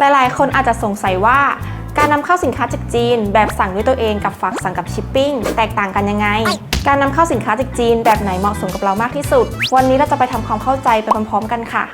หลายๆ คนอาจจะสงสัยว่า การนำเข้าสินค้าจากจีน แบบสั่งด้วยตัวเองกับฝากสั่งกับชิปปิ้งแตกต่างกันยังไง การนำเข้าสินค้าจากจีนแบบไหนเหมาะสมกับเรามากที่สุด วันนี้เราจะไปทำความเข้าใจไปพร้อมๆ กันค่ะ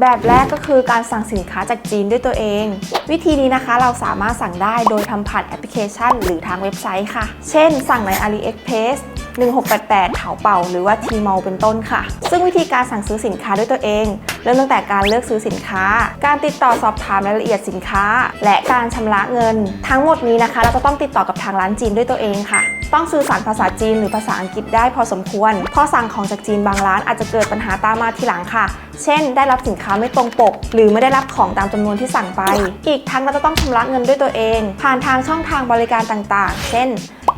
แบบแรกก็คือการสั่งสินค้าจากจีนด้วยตัวเอง วิธีนี้นะคะเราสามารถสั่งได้โดยทำผ่านแอปพลิเคชัน หรือทางเว็บไซต์ค่ะ เช่น สั่งใน AliExpress 1688เถาเป่าหรือว่า Tmall เป็นต้นค่ะ ซึ่งวิธีการสั่งซื้อสินค้าด้วยตัวเอง เริ่มตั้งแต่การเลือกซื้อสินค้า การติดต่อสอบถามรายละเอียดสินค้า และการชำระเงิน ทั้งหมดนี้นะคะ เราจะต้องติดต่อกับทางร้านจีนด้วยตัวเองค่ะ ต้องสื่อสารภาษาจีนหรือภาษาอังกฤษได้พอสมควรเพอสั่งของจากจีนบางร้านอาจจะเกิดปัญหาตามมาทีหลังค่ะ เช่น ได้รับสินค้าไม่ตรงปก หรือไม่ได้รับของตามจำนวนที่สั่งไป อีกทั้งเราจะต้องชำระเงินด้วยตัวเอง ผ่านทางช่องทางบริการต่างๆ เช่น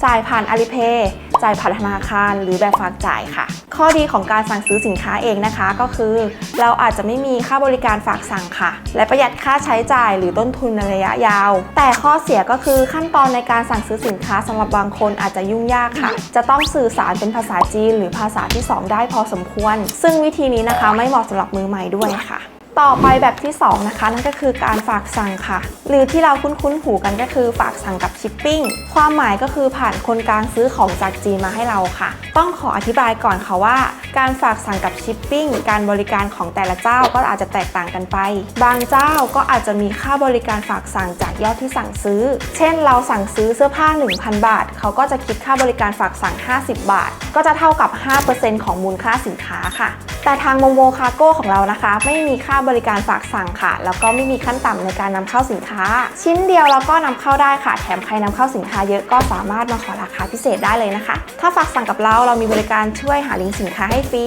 จ่ายผ่าน Alipay จ่ายผ่านธนาคารหรือแบบฝากจ่ายค่ะ ข้อดีของการสั่งซื้อสินค้าเองนะคะ ก็คือ เราอาจจะไม่มีค่าบริการฝากสั่งค่ะ และประหยัดค่าใช้จ่ายหรือต้นทุนในระยะยาว แต่ข้อเสียก็คือขั้นตอนในการสั่งซื้อสินค้าสำหรับบางคนอาจจะยุ่งยากค่ะ จะต้องสื่อสารเป็นภาษาจีน หรือภาษาที่สองได้พอสมควร ซึ่งวิธีนี้นะคะไม่เหมาะสำหรับมือใหม่ด้วยค่ะ ต่อไปแบบที่ 2 นะคะ นั่นก็คือการฝากสั่งค่ะ หรือที่เราคุ้นๆหูกันก็คือฝากสั่งกับชิปปิ้งความหมายก็คือผ่านคนกลางซื้อของจากจีนมาให้เราค่ะ ต้องขออธิบายก่อนค่ะว่า การฝากสั่งกับชิปปิ้งการบริการของแต่ละเจ้าก็อาจจะแตกต่างกันไป บางเจ้าก็อาจจะมีค่าบริการฝากสั่งจากยอดที่สั่งซื้อ เช่น เราสั่งซื้อเสื้อผ้า 1,000 บาท เขาก็จะคิดค่าบริการฝากสั่ง 50 บาท ก็จะเท่ากับ 5%ของมูลค่าสินค้าค่ะ แต่ทางโมโมคาโก้ของเรานะคะ ไม่มีค่าบริการฝากสั่งค่ะ แล้วก็ไม่มีขั้นต่ำในการนำเข้าสินค้า ชิ้นเดียวเราก็นำเข้าได้ค่ะ แถมใครนำเข้าสินค้าเยอะก็สามารถมาขอราคาพิเศษได้เลยนะคะ ถ้าฝากสั่งกับเราเรามีบริการช่วยหาลิงก์สินค้าให้ฟรี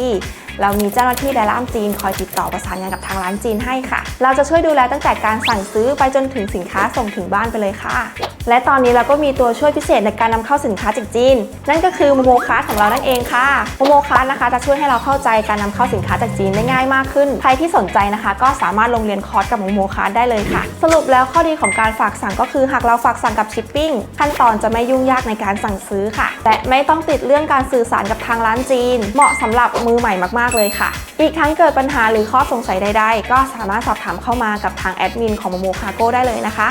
เรามีเจ้าหน้าที่ในร้านจีนคอยติดต่อประสานงานกับทางร้านจีนให้ค่ะ เราจะช่วยดูแลตั้งแต่การสั่งซื้อไปจนถึงสินค้าส่งถึงบ้านไปเลยค่ะ และตอนนี้เราก็มีตัวช่วยพิเศษในการนำเข้าสินค้าจากจีน นั่นก็คือโมโมคาร์ของเรานั่นเองค่ะโมโมคาร์นะคะจะช่วยให้เราเข้าใจการนำเข้าสินค้าจากจีนได้ง่ายมากขึ้น ใครที่สนใจนะคะ ก็สามารถลงเรียนคอร์สกับโมโมคาร์ได้เลยค่ะ สรุปแล้วข้อดีของการฝากสั่งก็คือหากเราฝากสั่งกับชิปปิ้งขั้นตอนจะไม่ยุ่งยากในการสั่งซื้อค่ะและไม่ต้องติดเรื่องการสื่อสารกับทางร้านจีน เหมาะสำหรับมือใหม่มากๆเลยค่ะ อีกทั้งเกิดปัญหาหรือข้อสงสัยใดๆ ก็สามารถสอบถามเข้ามากับทางแอดมินของโมโมคาโก้ได้เลยนะคะ